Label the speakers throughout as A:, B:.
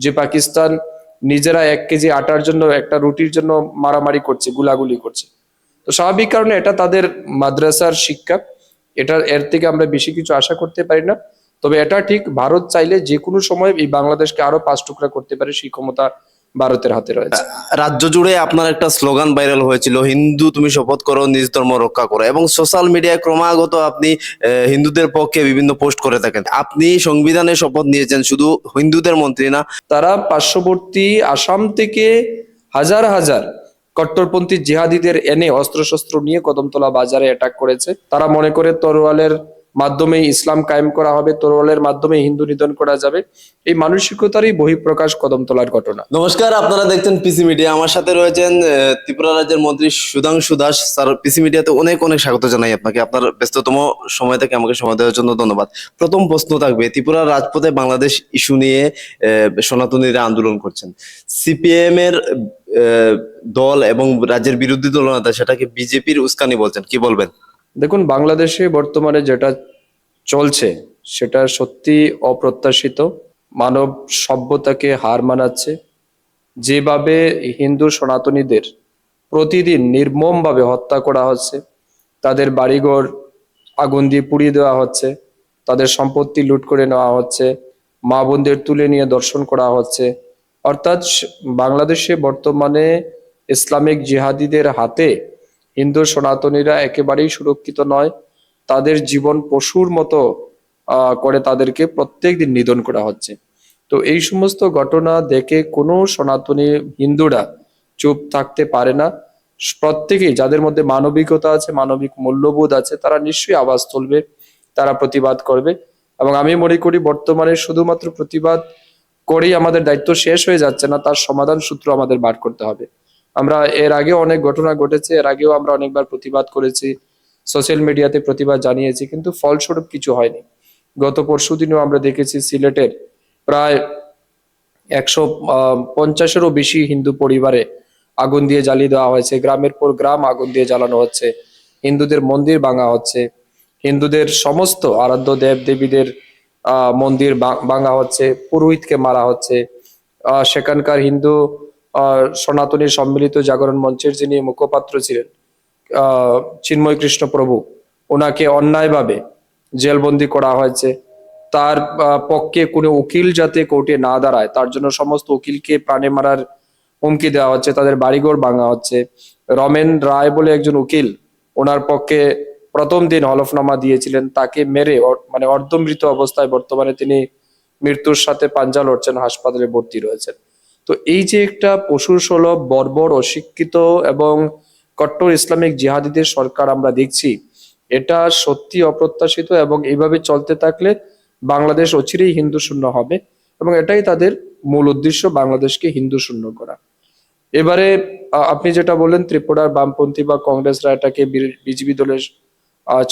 A: যে পাকিস্তান নিজেরা এক কেজি আটার জন্য, একটা রুটির জন্য মারামারি করছে, গুলাগুলি করছে। তো স্বাভাবিক কারণে এটা তাদের মাদ্রাসার শিক্ষা। এটা এর থেকে আমরা বেশি কিছু আশা করতে পারি না। তবে এটা ঠিক, ভারত চাইলে যে কোনো সময় এই বাংলাদেশকে আরও পাঁচ টুকরা করতে পারে সেই ক্ষমতা ভারতের হাতে রয়েছে।
B: রাজ্য জুড়ে আপনার একটা স্লোগান ভাইরাল হয়েছিল হিন্দু তুমি শপথ করো নিজ ধর্ম রক্ষা করো। এবং সোশ্যাল মিডিয়ায় ক্রমাগত আপনি হিন্দুদের পক্ষে বিভিন্ন পোস্ট করে থাকেন। আপনি সংবিধানে শপথ নিয়েছেন শুধু হিন্দুদের মন্ত্রী না
A: তারা পার্শ্ববর্তী আসাম থেকে হাজার হাজার কট্টরপন্থী জিহাদিদের এনে অস্ত্রশস্ত্র নিয়ে কদমতলা বাজারে অ্যাটাক করেছে। তারা মনে করে তরোয়ালের মাধ্যমে ইসলাম কায়েম করা হবে তরোয়ালের মাধ্যমে হিন্দু নিধন করা যাবে। এই মানসিকতারই বহিঃপ্রকাশ কদমতলার ঘটনা।
B: নমস্কার, আপনারা দেখছেন পিসি মিডিয়া আমার সাথে রয়েছেন ত্রিপুরা রাজ্যের মন্ত্রী সুধাংশু দাস স্যার। পিসি মিডিয়াতে অনেক অনেক স্বাগত জানাই আপনাকে। আপনার ব্যস্ততম সময় থেকে আমাকে সময় দেওয়ার জন্য ধন্যবাদ। প্রথম প্রশ্ন থাকবে ত্রিপুরার রাজপথে বাংলাদেশ ইস্যু নিয়ে সনাতনীরা আন্দোলন করছেন। সিপিএম এর দল এবং রাজ্যের বিরোধী দলনেতা, সেটাকে বিজেপির উস্কানি বলছেন। কি বলবেন?
A: দেখুন, বাংলাদেশে বর্তমানে যেটা চলছে, সেটা সত্যি অপ্রত্যাশিত। মানব সভ্যতাকে হার মানাচ্ছে। যেভাবে হিন্দু সনাতনীদের প্রতিদিন নির্মমভাবে হত্যা করা হচ্ছে, তাদের বাড়িঘর আগুন দিয়ে পুড়িয়ে দেওয়া হচ্ছে, তাদের সম্পত্তি লুট করে নেওয়া হচ্ছে, মা বোনদের তুলে নিয়ে দর্শন করা হচ্ছে। অর্থাৎ বাংলাদেশে বর্তমানে ইসলামিক জিহাদিদের হাতে হিন্দু সনাতনীরা একেবারেই সুরক্ষিত নয়। তাদের জীবন পশুর মতো করে তাদেরকে প্রত্যেকদিন নিধন করা হচ্ছে। তো এই সমস্ত ঘটনা দেখে কোনো সনাতনী হিন্দুরা চুপ থাকতে পারে না। প্রত্যেকেই যাদের মধ্যে মানবিকতা আছে, মানবিক মূল্যবোধ আছে, তারা নিশ্চয়ই আওয়াজ তুলবে, তারা প্রতিবাদ করবে। এবং আমি মনে করি বর্তমানে শুধুমাত্র প্রতিবাদ করেই আমাদের দায়িত্ব শেষ হয়ে যাচ্ছে না, তার সমাধান সূত্র আমাদের বার করতে হবে। আমরা এর আগেও অনেক ঘটনা ঘটেছে, এর আগেও আমরা অনেকবার প্রতিবাদ করেছি সোশ্যাল মিডিয়াতে প্রতিবাদ জানিয়েছি, কিন্তু ফলস্বরূপ কিছু হয়নি। গত পরশু দিনও আমরা দেখেছি সিলেটের প্রায় একশো পঞ্চাশেরও বেশি হিন্দু পরিবারে আগুন দিয়ে জ্বালিয়ে দেওয়া হয়েছে। গ্রামের পর গ্রাম আগুন দিয়ে জ্বালানো হচ্ছে, হিন্দুদের মন্দির ভাঙা হচ্ছে, হিন্দুদের সমস্ত আরাধ্য দেব দেবীদের মন্দির ভাঙা হচ্ছে, পুরোহিতকে মারা হচ্ছে সেখানকার হিন্দু সনাতনী সম্মিলিত জাগরণ মঞ্চের যিনি মুখপাত্র ছিলেন চিন্ময় কৃষ্ণ প্রভু, ওনাকে অন্যায়ভাবে জেলবন্দি করা হয়েছে। তার পক্ষে কোনো উকিল যাতে কোর্টে না দাঁড়ায়, তার জন্য সমস্ত উকিলকে প্রাণে মারার হুমকি দেওয়া হচ্ছে, তাদের বাড়িঘর ভাঙা হচ্ছে। রমেন রায় বলে একজন উকিল ওনার পক্ষে প্রথম দিন হলফনামা দিয়েছিলেন, তাকে মেরে মানে অর্ধমৃত অবস্থায় বর্তমানে তিনি মৃত্যুর সাথে পাঞ্জা লড়ছেন, হাসপাতালে ভর্তি রয়েছেন। তো এই যে একটা পশুর সুলভ, বর্বর, অশিক্ষিত এবং কট্টর ইসলামিক জিহাদিদের সরকার আমরা দেখছি, এটা সত্যি অপ্রত্যাশিত এবং এইভাবে চলতে থাকলে বাংলাদেশ অচিরেই হিন্দু শূন্য হবে এবং এটাই তাদের মূল উদ্দেশ্য, বাংলাদেশকে হিন্দু শূন্য করা। এবারে আপনি যেটা বললেন, ত্রিপুরার বামপন্থী বা কংগ্রেসরা এটাকে বিজেপি দলের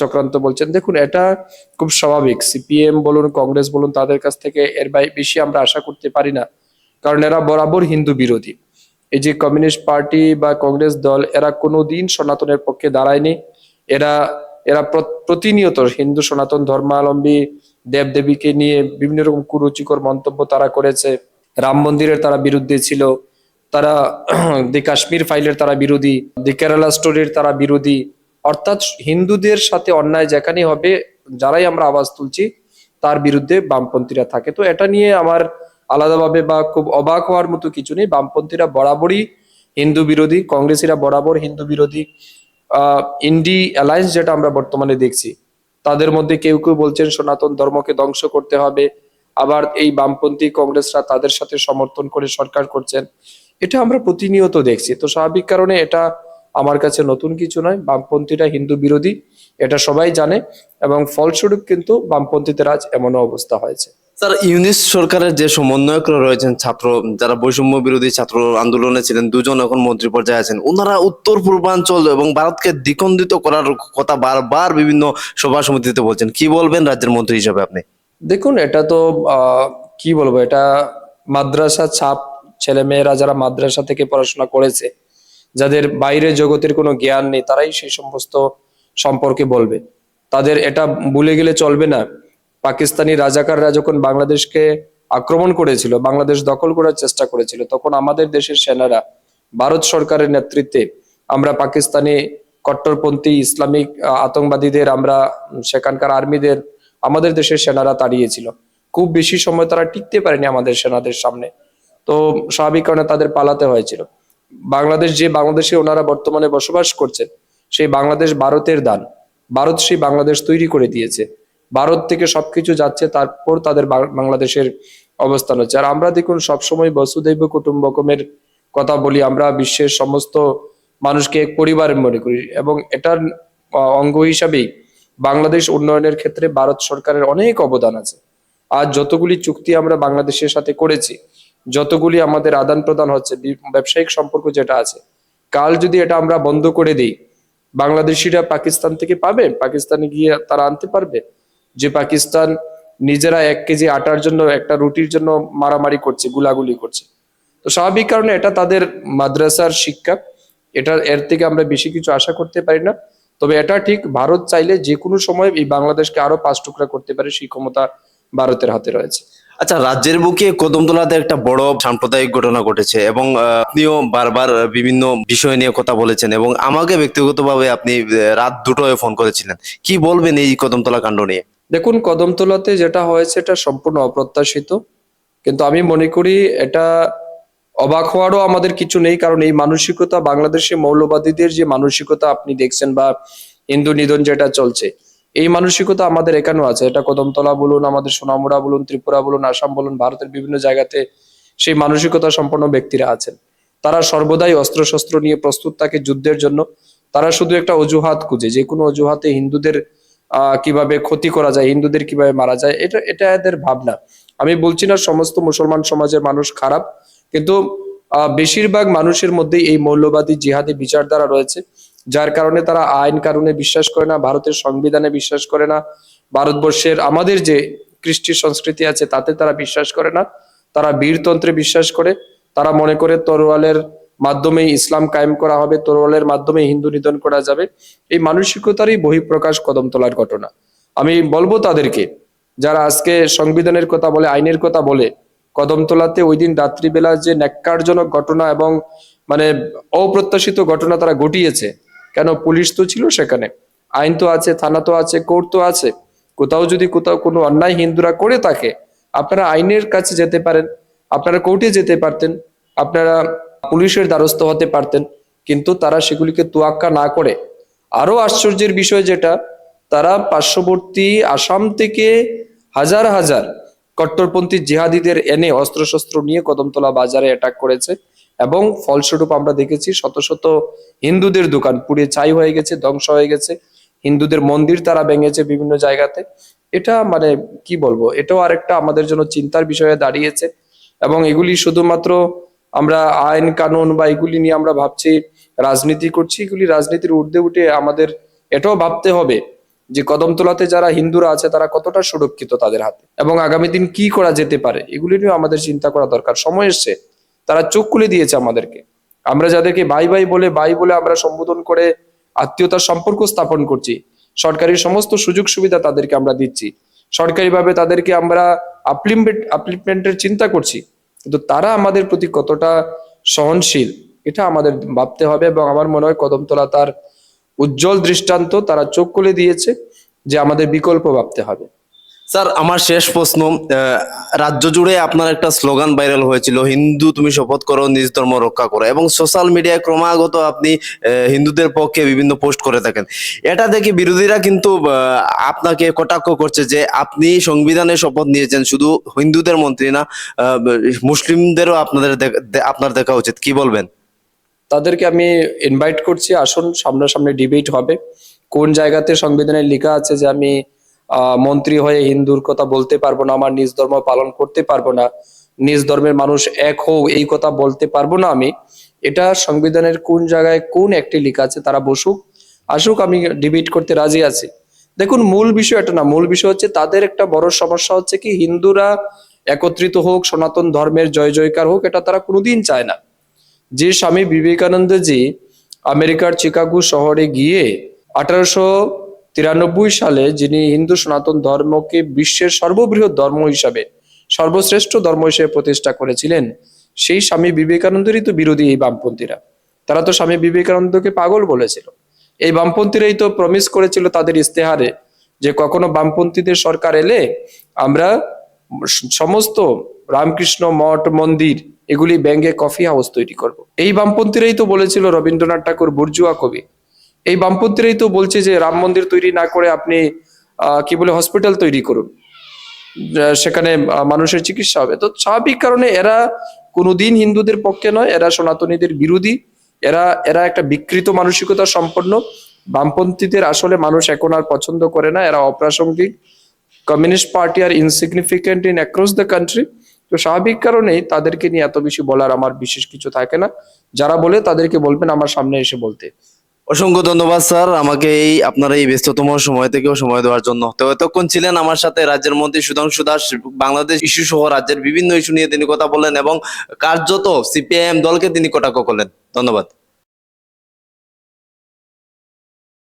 A: চক্রান্ত বলছেন, দেখুন এটা খুব স্বাভাবিক, সিপিএম বলুন, কংগ্রেস বলুন, তাদের কাছ থেকে এর বেশি আমরা আশা করতে পারি না। কারণ এরা বরাবর হিন্দু বিরোধী। এই যে কমিউনিস্ট পার্টি বা কংগ্রেস দল, এরা কোনোদিন সনাতনের পক্ষে দাঁড়ায়নি। এরা এরা প্র- প্রতিনিয়ত হিন্দু, সনাতন ধর্মাবলম্বী দেবদেবীকে নিয়ে বিভিন্ন রকম কুরুচিকর মন্তব্য তারা করেছে। রাম মন্দিরের তারা বিরুদ্ধে ছিল। তারা দি কাশ্মীর ফাইলের তারা বিরোধী, দি কেরালা স্টোরির তারা বিরোধী। অর্থাৎ হিন্দুদের সাথে অন্যায় যেখানেই হবে, যারাই আমরা আওয়াজ তুলছি, তার বিরুদ্ধে বামপন্থীরা থাকে। তো এটা নিয়ে আমার আলাদাভাবে বা খুব অবাক হওয়ার মতো কিছু নেই। বামপন্থীরা বরাবরই হিন্দু বিরোধী, কংগ্রেসীরা বরাবর হিন্দু বিরোধী, আহ, ইন্ডি অ্যালায়েন্স যেটা আমরা বর্তমানে দেখছি। তাদের মধ্যে কেউ কেউ বলছেন, সনাতন ধর্মকে ধ্বংস করতে হবে। আবার এই বামপন্থী কংগ্রেসরা তাদের সাথে সমর্থন করে সরকার করছেন। এটা আমরা প্রতিনিয়ত দেখছি। তো স্বাভাবিক কারণে এটা আমার কাছে নতুন কিছু নয়। বামপন্থীরা হিন্দু বিরোধী, এটা সবাই জানে। এবং ফলস্বরূপ কিন্তু বামপন্থীদের আজ এমনও অবস্থা হয়েছে।
B: স্যার, ইউনিস সরকারের যে সমন্বয়করা রয়েছেন, ছাত্র, যারা বৈষম্য বিরোধী ছাত্র আন্দোলনে ছিলেন, দুজন এখন মন্ত্রী পর্যায়ে আছেন, ওনারা উত্তর পূর্বাঞ্চল এবং ভারতকে দ্বিখণ্ডিত করার কথা বারবার বিভিন্ন সভা সমিতিতে বলছেন। কি বলবেন রাজ্যের মন্ত্রী হিসেবে আপনি?
A: দেখুন, এটা তো কি বলব, এটা মাদ্রাসা ছাপ, ছেলেমেয়েরা যারা মাদ্রাসা থেকে পড়াশোনা করেছে, যাদের বাইরে জগতের কোনো জ্ঞান নেই, তারাই সেই সমস্ত সম্পর্কে বলবে। তাদের এটা ভুলে গেলে চলবে না। পাকিস্তানি রাজাকাররা যখন বাংলাদেশকে আক্রমণ করেছিল, বাংলাদেশ দখল করার চেষ্টা করেছিল, তখন আমাদের দেশের সেনারা, ভারত সরকারের নেতৃত্বে আমরা পাকিস্তানি কট্টরপন্থী ইসলামিক আতঙ্কবাদীদের আমরা সেখানকার আর্মিদের, আমাদের দেশের সেনারা তাড়িয়েছিল। খুব বেশি সময় তারা টিকতে পারেনি আমাদের সেনাদের সামনে। তো স্বাভাবিক কারণে তাদের পালাতে হয়েছিল। বাংলাদেশ যে বাংলাদেশে ওনারা বর্তমানে বসবাস করছেন, সেই বাংলাদেশ ভারতের দান। ভারত সেই বাংলাদেশ তৈরি করে দিয়েছে। ভারত থেকে সবকিছু যাচ্ছে, তারপর তাদের বাংলাদেশের অবস্থান হচ্ছে আর আমরা দেখুন, সবসময় বসুদৈব কুটুম্বকমের কথা বলি, আমরা বিশ্বের সমস্ত মানুষকে এক পরিবার মনে করি এবং এটার অঙ্গ হিসাবেই বাংলাদেশ উন্নয়নের ক্ষেত্রে ভারত সরকারের অনেক অবদান আছে। আর যতগুলি চুক্তি আমরা বাংলাদেশের সাথে করেছি, যতগুলি আমাদের আদান প্রদান হচ্ছে ব্যবসায়িক সম্পর্ক যেটা আছে, কাল যদি এটা আমরা বন্ধ করে দিই, বাংলাদেশিরা পাকিস্তান থেকে পাবে? পাকিস্তানে গিয়ে তারা আনতে পারবে? যে পাকিস্তান নিজেরা এক কেজি আটার জন্য, একটা রুটির জন্য মারামারি করছে, গুলাগুলি করছে। তো স্বাভাবিক কারণে এটা তাদের মাদ্রাসার শিক্ষা। এটা এর থেকে আমরা বেশি কিছু আশা করতে পারি না। তবে এটা ঠিক, ভারত চাইলে যে কোনো সময় এই বাংলাদেশকে আরও পাঁচ টুকরা করতে পারে, সেই ক্ষমতা ভারতের হাতে রয়েছে।
B: আচ্ছা রাজ্যের বুকে কদমতলাতে একটা বড় সাম্প্রদায়িক ঘটনা ঘটেছে এবং আপনিও বারবার বিভিন্ন বিষয় নিয়ে কথা বলেছেন এবং আমাকে ব্যক্তিগতভাবে আপনি রাত দুটোয় ফোন করেছিলেন। কি বলবেন এই কদমতলা কাণ্ড নিয়ে?
A: দেখুন কদমতলাতে যেটা হয়েছে এটা সম্পূর্ণ অপ্রত্যাশিত। কিন্তু আমি মনে করি এটা অবাক হওয়ারও আমাদের কিছু নেই, কারণ এই মানসিকতা বাংলাদেশে মৌলবাদীদের যে মানসিকতা আপনি দেখছেন বা হিন্দু নিধন যেটা চলছে, এই মানসিকতা আমাদের এখানেও আছে। এটা কদমতলা বলুন, আমাদের সোনামুড়া বলুন, ত্রিপুরা বলুন, আসাম বলুন, ভারতের বিভিন্ন জায়গাতে সেই মানসিকতা সম্পন্ন ব্যক্তিরা আছেন। তারা সর্বদাই অস্ত্রশস্ত্র নিয়ে প্রস্তুত থাকে যুদ্ধের জন্য। তারা শুধু একটা অজুহাত খুঁজে, যে কোনো অজুহাতে হিন্দুদের কীভাবে ক্ষতি করা যায়, হিন্দুদের কীভাবে মারা যায়, এটা এটা এদের ভাবনা। আমি বলছি না সমস্ত মুসলমান সমাজের মানুষ খারাপ, কিন্তু বেশিরভাগ মানুষের মধ্যেই এই মৌলবাদী জিহাদি বিচারধারা রয়েছে, যার কারণে তারা আইন কানুনে বিশ্বাস করে না, ভারতের সংবিধানে বিশ্বাস করে না, ভারতবর্ষের আমাদের যে কৃষ্টি সংস্কৃতি আছে তাতে তারা বিশ্বাস করে না, তারা বীরতন্ত্রে বিশ্বাস করে, তারা মনে করে তরোয়ালের মাধ্যমে ইসলাম কায়েম করা হবে তরোয়ালের মাধ্যমে হিন্দু নিধন করা যাবে। এই মানসিকতারই বহিঃপ্রকাশ কদম তোলার ঘটনা। আমি বলব তাদেরকে, যারা আজকে সংবিধানের কথা বলে, আইনের কথা বলে কদমতলাতে ওই দিন রাত্রিবেলা যে ন্যাক্কারজনক ঘটনা এবং মানে অপ্রত্যাশিত ঘটনা তারা ঘটিয়েছে, কেন পুলিশ তো ছিল সেখানে? আইন তো আছে, থানা তো আছে, কোর্ট তো আছে। কোথাও যদি কোথাও কোনো অন্যায় হিন্দুরা করে থাকে, আপনারা আইনের কাছে যেতে পারেন, আপনারা কোর্টে যেতে পারতেন, আপনারা পুলিশের দ্বারস্থ হতে পারতেন, কিন্তু তারা সেগুলিকে তোয়াক্কা না করে। আরও আশ্চর্যের বিষয় যেটা, তারা পার্শ্ববর্তী আসাম থেকে হাজার হাজার কট্টরপন্থী জিহাদিদের এনে অস্ত্রশস্ত্র নিয়ে কদমতলা বাজারে অ্যাটাক করেছে এবং ফলস্বরূপ আমরা দেখেছি শত শত হিন্দুদের দোকান পুড়ে ছাই হয়ে গেছে, ধ্বংস হয়ে গেছে। হিন্দুদের মন্দির তারা ভেঙেছে বিভিন্ন জায়গাতে। এটা মানে কি বলব? এটাও আরেকটা আমাদের জন্য চিন্তার বিষয়ে দাঁড়িয়েছে এবং এগুলি শুধুমাত্র আমরা আইন কানুন বা এগুলি নিয়ে আমরা ভাবছি, রাজনীতি করছি, এগুলি রাজনীতির ঊর্ধ্বে উঠে আমাদের এটাও ভাবতে হবে যে কদমতলাতে যারা হিন্দুরা আছে তারা কতটা সুরক্ষিত তাদের হাতে এবং আগামী দিন কি করা যেতে পারে, এগুলি নিয়েও আমাদের চিন্তা করা দরকার। সময় এসছে, তারা চোখ খুলে দিয়েছে আমাদেরকে। আমরা যাদেরকে ভাই ভাই বলে ভাই বলে আমরা সম্বোধন করে আত্মীয়তার সম্পর্ক স্থাপন করছি, সরকারি সমস্ত সুযোগ সুবিধা তাদেরকে আমরা দিচ্ছি, সরকারিভাবে তাদেরকে আমরা আপলিমেন্ট আপলিপমেন্টের চিন্তা করছি। কিন্তু তারা আমাদের প্রতি কতটা সহনশীল, এটা আমাদের ভাবতে হবে এবং আমার মনে হয় কদমতলা তার উজ্জ্বল দৃষ্টান্ত তারা চোখ খুলে দিয়েছে যে আমাদের বিকল্প ভাবতে হবে।
B: স্যার, আমার শেষ প্রশ্ন রাজ্য জুড়ে আপনার একটা স্লোগান ভাইরাল হয়েছিল, হিন্দু তুমি শপথ করো, নিজ ধর্ম রক্ষা করো। এবং সোশ্যাল মিডিয়ায় ক্রমাগত আপনি হিন্দুদের পক্ষে বিভিন্ন পোস্ট করে থাকেন। এটা দেখে বিরোধীরা কিন্তু আপনাকে কটাক্ষ করছে যে আপনি সংবিধানে শপথ নিয়েছেন, শুধু হিন্দুদের মন্ত্রী না মুসলিমদেরও আপনাদের আপনার দেখা উচিত। কি বলবেন?
A: তাদেরকে আমি ইনভাইট করছি, আসুন, সামনাসামনি ডিবেট হবে। কোন জায়গাতে সংবিধানে লেখা আছে যে আমি মন্ত্রী হয়ে হিন্দুর কথা বলতে পারব না, আমার নিজ ধর্ম পালন করতে পারব না, নিজ ধর্মের মানুষ এক হোক, এই কথা বলতে পারব না আমি। এটা সংবিধানের কোন জায়গায় কোন একটি লেখা আছে তারা বসুক, আসুক, আমি ডিবেট করতে রাজি আছি। দেখুন, মূল বিষয় এটা না, মূল বিষয় হচ্ছে তাদের একটা বড় সমস্যা হচ্ছে কি, হিন্দুরা একত্রিত হোক, সনাতন ধর্মের জয় জয়কার হোক, এটা তারা কোনোদিন চায় না। যে স্বামী বিবেকানন্দজি আমেরিকার চিকাগো শহরে গিয়ে আঠারোশো তিরানব্বই সালে যিনি হিন্দু সনাতন ধর্মকে বিশ্বের সর্ববৃহৎ ধর্ম হিসাবে, সর্বশ্রেষ্ঠ ধর্ম হিসেবে প্রতিষ্ঠা করেছিলেন, সেই স্বামী বিবেকানন্দেরই তো বিরোধী এই বামপন্থীরা। তারা তো স্বামী বিবেকানন্দকে পাগল বলেছিল। এই বামপন্থীরাই তো প্রমিস করেছিল তাদের ইস্তেহারে যে কখনো বামপন্থীদের সরকার এলে আমরা সমস্ত রামকৃষ্ণ মঠ, মন্দির এগুলি ব্যাঙ্গে কফি হাউস তৈরি করব। এই বামপন্থীরাই তো বলেছিল রবীন্দ্রনাথ ঠাকুর বুর্জুয়া কবি। এই বামপন্থীরাই তো বলছে যে রাম মন্দির তৈরি না করে আপনি কি বলে হসপিটাল তৈরি করুন। সেখানে মানুষের চিকিৎসা হবে। তো স্বাভাবিক কারণে এরা কোনোদিন হিন্দুদের পক্ষে নয়, এরা সনাতনীদের বিরোধী। এরা এরা একটা বিকৃত মানসিকতা সম্পন্ন। বামপন্থীদের আসলে মানুষ এখন আর পছন্দ করে না, এরা অপ্রাসঙ্গিক। Communist party R insignificant in across the country তো স্বাভাবিক কারণেই তাদেরকে নিয়ে এত বেশি বলার আমার বিশেষ কিছু থাকে না। যারা বলে তাদেরকে বলবেন আমার সামনে এসে বলতে।
B: অসংখ্য ধন্যবাদ, স্যার। আমাকে এই আপনার এই ব্যস্ততম সময় থেকেও সময় দেওয়ার জন্য। তো এতক্ষণ ছিলেন আমার সাথে রাজ্যের মন্ত্রী সুধাংশু দাস, বাংলাদেশ ইস্যু সহ রাজ্যের বিভিন্ন ইস্যু নিয়ে তিনি কথা বললেন এবং কার্যত সিপিআইএম দলকে তিনি কটাক্ষ করলেন। ধন্যবাদ।